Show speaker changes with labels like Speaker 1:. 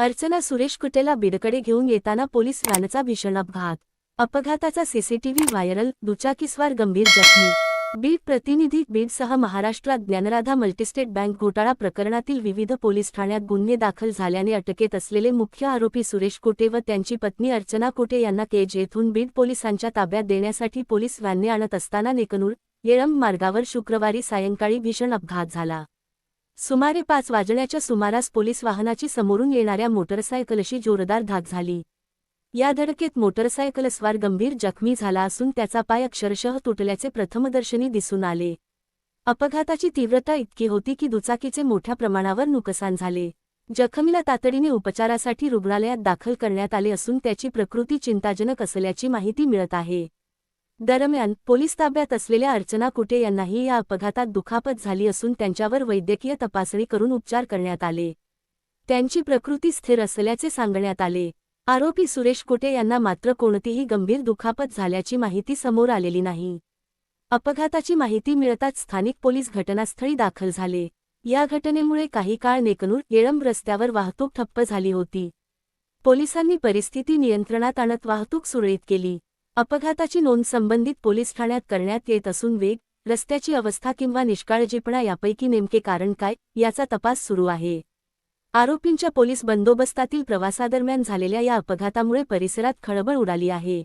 Speaker 1: अर्चना सुरेश कुटेला बीडकडे घेऊन येताना पोलीस व्हॅनचा भीषण अपघात अपघाताचा सीसीटीव्ही व्हायरल दुचाकीस्वार गंभीर जखमी. बीड प्रतिनिधी बीडसह महाराष्ट्रात ज्ञानराधा मल्टीस्टेट बँक घोटाळा प्रकरणातील विविध पोलीस ठाण्यात गुन्हे दाखल झाल्याने अटकेत असलेले मुख्य आरोपी सुरेश कुटे व त्यांची पत्नी अर्चना कुटे यांना केज येथून बीड पोलिसांच्या ताब्यात देण्यासाठी पोलीस व्हॅनने आणत असताना नेकनूर येळंब मार्गावर शुक्रवारी सायंकाळी भीषण अपघात झाला. सुमारे पाच वाजण्याच्या सुमारास पोलीस वाहनाची समोरून येणाऱ्या मोटरसायकलशी जोरदार धाक झाली. या धडकेत मोटरसायकलस्वार गंभीर जखमी झाला असून त्याचा पाय अक्षरशः तुटल्याचे प्रथमदर्शनी दिसून आले. अपघाताची तीव्रता इतकी होती की दुचाकीचे मोठ्या प्रमाणावर नुकसान झाले. जखमीला तातडीने उपचारासाठी रुग्णालयात दाखल करण्यात आले असून त्याची प्रकृती चिंताजनक असल्याची माहिती मिळत आहे. दरम्यान पोलीस ताब्यात असलेल्या अर्चना कुटे यांनाही या अपघातात दुखापत झाली असून त्यांच्यावर वैद्यकीय तपासणी करून उपचार करण्यात आले. त्यांची प्रकृती स्थिर असल्याचे सांगण्यात आले. आरोपी सुरेश कुटे यांना मात्र कोणतीही गंभीर दुखापत झाल्याची माहिती समोर आलेली नाही. अपघाताची माहिती मिळताच स्थानिक पोलीस घटनास्थळी दाखल झाले. या घटनेमुळे काही काळ नेकनूर येळंब रस्त्यावर वाहतूक ठप्प झाली होती. पोलिसांनी परिस्थिती नियंत्रणात आणत वाहतूक सुरळीत केली. अपघाताची नोंद संबंधित पोलीस ठाण्यात करण्यात येत असून वेग रस्त्याची अवस्था किंवा निष्काळजीपणा यापैकी नेमके कारण काय याचा तपास सुरू आहे. आरोपींच्या पोलीस बंदोबस्तातील प्रवासादरम्यान झालेल्या या अपघातामुळे परिसरात खळबळ उडाली आहे.